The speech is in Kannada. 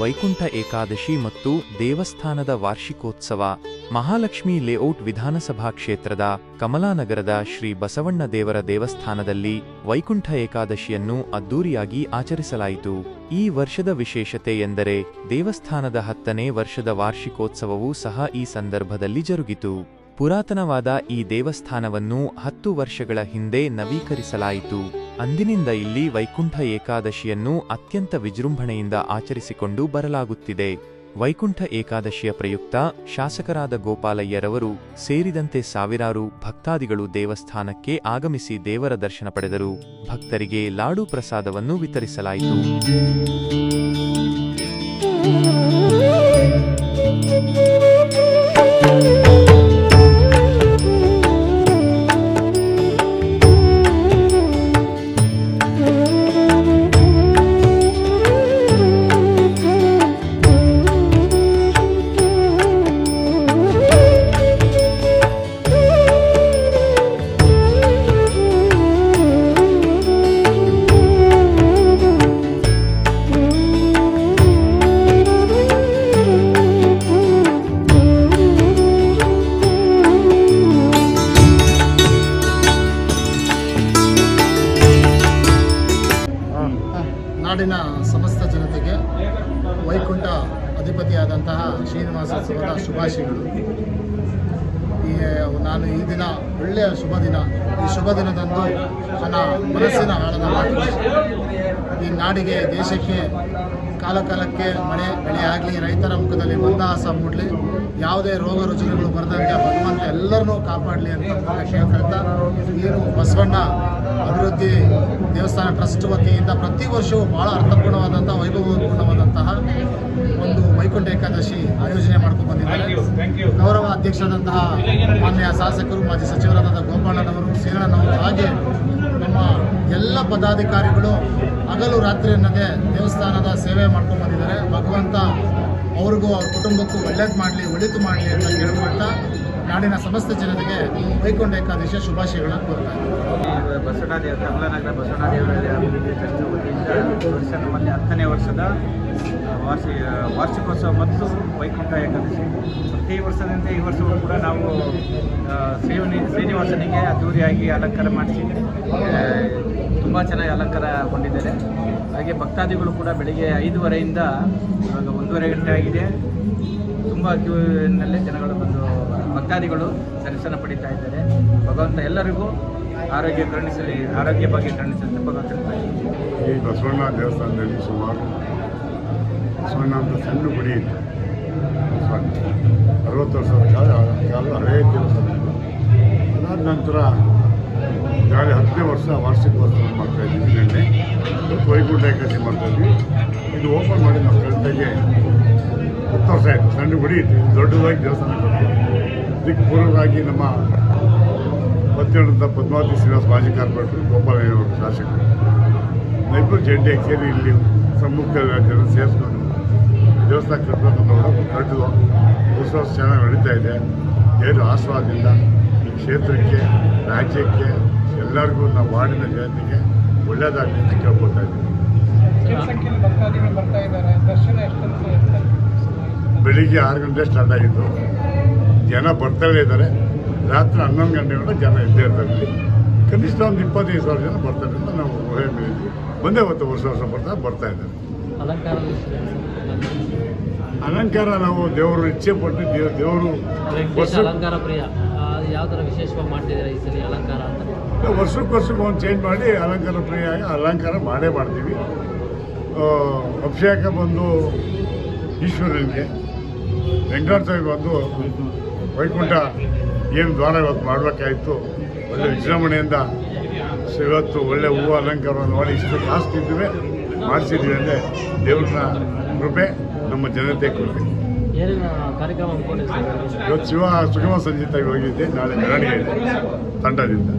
ವೈಕುಂಠ ಏಕಾದಶಿ ಮತ್ತು ದೇವಸ್ಥಾನದ ವಾರ್ಷಿಕೋತ್ಸವ, ಮಹಾಲಕ್ಷ್ಮಿ ಲೇಔಟ್ ವಿಧಾನಸಭಾ ಕ್ಷೇತ್ರದ ಕಮಲಾನಗರದ ಶ್ರೀ ಬಸವಣ್ಣ ದೇವರ ದೇವಸ್ಥಾನದಲ್ಲಿ ವೈಕುಂಠ ಏಕಾದಶಿಯನ್ನು ಅದ್ದೂರಿಯಾಗಿ ಆಚರಿಸಲಾಯಿತು. ಈ ವರ್ಷದ ವಿಶೇಷತೆ ಎಂದರೆ ದೇವಸ್ಥಾನದ ಹತ್ತನೇ ವರ್ಷದ ವಾರ್ಷಿಕೋತ್ಸವವೂ ಸಹ ಈ ಸಂದರ್ಭದಲ್ಲಿ ಜರುಗಿತು. ಪುರಾತನವಾದ ಈ ದೇವಸ್ಥಾನವನ್ನು ಹತ್ತು ವರ್ಷಗಳ ಹಿಂದೆ ನವೀಕರಿಸಲಾಯಿತು. ಅಂದಿನಿಂದ ಇಲ್ಲಿ ವೈಕುಂಠ ಏಕಾದಶಿಯನ್ನು ಅತ್ಯಂತ ವಿಜೃಂಭಣೆಯಿಂದ ಆಚರಿಸಿಕೊಂಡು ಬರಲಾಗುತ್ತಿದೆ. ವೈಕುಂಠ ಏಕಾದಶಿಯ ಪ್ರಯುಕ್ತ ಶಾಸಕರಾದ ಗೋಪಾಲಯ್ಯರವರು ಸೇರಿದಂತೆ ಸಾವಿರಾರು ಭಕ್ತಾದಿಗಳು ದೇವಸ್ಥಾನಕ್ಕೆ ಆಗಮಿಸಿ ದೇವರ ದರ್ಶನ ಪಡೆದರು. ಭಕ್ತರಿಗೆ ಲಾಡು ಪ್ರಸಾದವನ್ನು ವಿತರಿಸಲಾಯಿತು. ನಾಡಿನ ಸಮಸ್ತ ಜನತೆಗೆ ವೈಕುಂಠ ಅಧಿಪತಿಯಾದಂತಹ ಶ್ರೀನಿವಾಸೋತ್ಸವದ ಶುಭಾಶಯಗಳು. ಈ ನಾನು ಈ ದಿನ ಒಳ್ಳೆಯ ಶುಭ ದಿನ. ಈ ಶುಭ ದಿನದಂದು ನನ್ನ ಮನಸ್ಸಿನ ಆಳದ ಮಾತು. ಈ ನಾಡಿಗೆ, ದೇಶಕ್ಕೆ ಕಾಲಕಾಲಕ್ಕೆ ಮಳೆ, ಬೆಳೆ ಆಗಲಿ, ರೈತರ ಮುಖದಲ್ಲಿ ಮಂದಹಾಸ ಮೂಡಲಿ, ಯಾವುದೇ ರೋಗ ರುಜಿನಗಳು ಬರದಂತೆ ಭಗವಂತ ಎಲ್ಲರನ್ನೂ ಕಾಪಾಡಲಿ ಅಂತ ಕೇಳ್ಕೊಳ್ತಾ ಏನು ಬಸವಣ್ಣ ಅಭಿವೃದ್ಧಿ ದೇವಸ್ಥಾನ ಟ್ರಸ್ಟ್ ವತಿಯಿಂದ ಪ್ರತಿ ವರ್ಷವೂ ಭಾಳ ಅರ್ಥಪೂರ್ಣವಾದಂಥ ವೈಭವಪೂರ್ಣವಾದಂತಹ ಒಂದು ಆಯೋಜನೆ ಮಾಡ್ಕೊಂಡು ಬಂದಿದ್ದಾರೆ. ಗೌರವ ಅಧ್ಯಕ್ಷರಾದಂತಹ ಮಾನ್ಯ ಶಾಸಕರು ಮಾಜಿ ಸಚಿವರಾದಂಥ ಗೋಪಾಲನವರು ಶ್ರೀರಣನವರು ಹಾಗೆ ನಮ್ಮ ಎಲ್ಲ ಪದಾಧಿಕಾರಿಗಳು ಹಗಲು ರಾತ್ರಿ ಅನ್ನದೇ ದೇವಸ್ಥಾನದ ಸೇವೆ ಮಾಡ್ಕೊಂಡು ಬಂದಿದ್ದಾರೆ. ಭಗವಂತ ಅವ್ರಿಗೂ ಅವ್ರ ಕುಟುಂಬಕ್ಕೂ ಒಳ್ಳೇದು ಮಾಡಲಿ ಒಳಿತು ಮಾಡಲಿ ಅಂತ ಕೇಳ್ಕೊಳ್ತಾ ನಾಡಿನ ಸಮಸ್ತ ಜನರಿಗೆ ವೈಕುಂಠ ಏಕಾದಶಿಯ ಶುಭಾಶಯಗಳನ್ನು ಕೋರ್ತಾ. ಬಸವಣ್ಣ ಕಮಲಾನಗರ ಅಭಿವೃದ್ಧಿ ಹತ್ತನೇ ವರ್ಷದ ವಾರ್ಷಿ ವಾರ್ಷಿಕೋತ್ಸವ ಮತ್ತು ವೈಕುಂಠ ಏಕಾದಶಿ. ಪ್ರತಿ ವರ್ಷದಂತೆ ಈ ವರ್ಷವೂ ಕೂಡ ನಾವು ಶ್ರೀವನಿ, ಶ್ರೀನಿವಾಸನಿಗೆ ಅದ್ದೂರಿಯಾಗಿ ಅಲಂಕಾರ ಮಾಡಿಸಿ ತುಂಬ ಚೆನ್ನಾಗಿ ಅಲಂಕಾರಗೊಂಡಿದ್ದಾರೆ ಹಾಗೆ ಭಕ್ತಾದಿಗಳು ಕೂಡ ಬೆಳಿಗ್ಗೆ ಐದೂವರೆಯಿಂದ ಇವಾಗ ಒಂದೂವರೆ ಗಂಟೆ ಆಗಿದೆ. ತುಂಬ ಕ್ಯೂನಲ್ಲೇ ಜನಗಳು ಬಂದು ಭಕ್ತಾದಿಗಳು ದರ್ಶನ ಪಡಿತಾ ಇದ್ದಾರೆ. ಭಗವಂತ ಎಲ್ಲರಿಗೂ ಆರೋಗ್ಯ ಕರುಣಿಸಲಿ ಆರೋಗ್ಯ ಬಗ್ಗೆ ಕರುಣಿಸಲಿ ಭಗವಂತ ಈ ಬಸವಣ್ಣ ದೇವಸ್ಥಾನದಲ್ಲಿ ಸುಮಾರು ಬಸವಣ್ಣ ಅಂತ ಸಣ್ಣ ಗುಡಿ ಇತ್ತು. ಅರವತ್ತು ವರ್ಷದ ಕಾಲ ಕಾಲ ಹಳೆಯ ದೇವಸ್ಥಾನ. ಅದಾದ ನಂತರ ಗಾಳಿ ಹತ್ತನೇ ವರ್ಷ ವಾರ್ಷಿಕೋತ್ಸವ ಮಾಡ್ತಾ ಇದ್ವಿ ನಿನ್ನೆ. ವೈಕುಂಠ ಏಕಾದಶಿ ಮಾಡ್ತಾ ಇದ್ವಿ. ಇದು ಓಪನ್ ಮಾಡಿ ನಮ್ಮ ಕಡೆಗೆ ಹತ್ತು ವರ್ಷ ಆಯಿತು. ಸಣ್ಣ ಗುಡಿ ಇತ್ತು. ದೊಡ್ಡದಾಗಿ ದೇವಸ್ಥಾನ ಕೊಟ್ಟು ಪೂರ್ವವಾಗಿ ನಮ್ಮ ಮಧ್ಯಾಹ್ನದ ಪದ್ಮಾವತಿ ಶ್ರೀನಿವಾಸ ಮಾಜಿ ಕಾರ್ಪೊರೇಟರ್ ಗೋಪಾಲಯ್ಯನವರು ಶಾಸಕರು. ನಾವಿಬ್ಬರು ಜಂಟಿಯಾಗಿ ಸೇರಿ ಇಲ್ಲಿ ಸಮ್ಮುಖ ಜನ ಸೇರಿಸ್ಕೊಂಡು ದೇವಸ್ಥಾನ ಕಟ್ಟಬೇಕು ಕಟ್ಟಿದ್ರು ಹೊಸ ವರ್ಷ ಚೆನ್ನಾಗಿ ನಡೀತಾ ಇದೆ. ಏನು ಆಸ್ವಾದದಿಂದ ಈ ಕ್ಷೇತ್ರಕ್ಕೆ ರಾಜ್ಯಕ್ಕೆ ಎಲ್ಲರಿಗೂ ನಮ್ಮ ವಾರ್ಡಿನ ಜನತೆಗೆ ಒಳ್ಳೆಯದಾಗಲಿ ಅಂತ ಕೇಳ್ಕೊಳ್ತಾ ಇದ್ದೀವಿ. ಬೆಳಿಗ್ಗೆ ಆರು ಗಂಟೆ ಸ್ಟಾರ್ಟ್ ಆಗಿದ್ದು. ಜನ ಬರ್ತಾನೆ ಇದ್ದಾರೆ. ರಾತ್ರಿ ಹನ್ನೊಂದು ಗಂಟೆಗಳ ಜನ ಇದ್ದೇ ಇರ್ತಾರೆ. ಕನಿಷ್ಠ ಒಂದು ಇಪ್ಪತ್ತೈದು ಸಾವಿರ ಜನ ಬರ್ತಾರೆ ಅಂತ ನಾವು ಊಹೆ ಒಂದೇ ಹೊತ್ತು ವರ್ಷ ವರ್ಷ ಬರ್ತಾ ಬರ್ತಾ ಇದ್ದಾರೆ. ಅಲಂಕಾರ ಅಲಂಕಾರ ನಾವು ದೇವರು ಇಚ್ಛೆ ಪಟ್ಟು ದೇವ್ ದೇವರು ಅಲಂಕಾರ ಪ್ರಿಯ. ಯಾವ ಥರ ವಿಶೇಷವಾಗಿ ಮಾಡ್ತಿದ್ದೀರಾ ಈ ಸಲ ಅಲಂಕಾರ ಅಂತ? ವರ್ಷಕ್ಕೆ ವರ್ಷಕ್ಕೆ ಒಂದು ಚೇಂಜ್ ಮಾಡಿ ಅಲಂಕಾರ ಪ್ರಿಯ ಅಲಂಕಾರ ಮಾಡೇ ಮಾಡ್ತೀವಿ. ಅಭಿಷೇಕ ಬಂದು ಈಶ್ವರನಿಗೆ. ವೆಂಕಟಾಚಾರ್ಯ ಬಂದು ವೈಕುಂಠ ಏನು ದ್ವಾರ ಇವತ್ತು ಮಾಡಬೇಕಾಯಿತು? ಒಳ್ಳೆ ವಿಜೃಂಭಣೆಯಿಂದ ಇವತ್ತು ಒಳ್ಳೆ ಹೂವು ಅಲಂಕಾರವನ್ನು ಮಾಡಿ ಇಷ್ಟು ಜಾಸ್ತಿ ತಿಂದಿವೆ ಮಾಡಿಸಿದ್ದೀವಿ ಅಂದರೆ ದೇವ್ರನ್ನ ಕೃಪೆ ನಮ್ಮ ಜನತೆ ಕೃಪೆ. ಇವತ್ತು ಶಿವ ಸುಗಮ ಸಂಗೀತ ಹೋಗಿದ್ದೆ ನಾಳೆ ಮೆರವಣಿಗೆ ತಂಡದಿಂದ.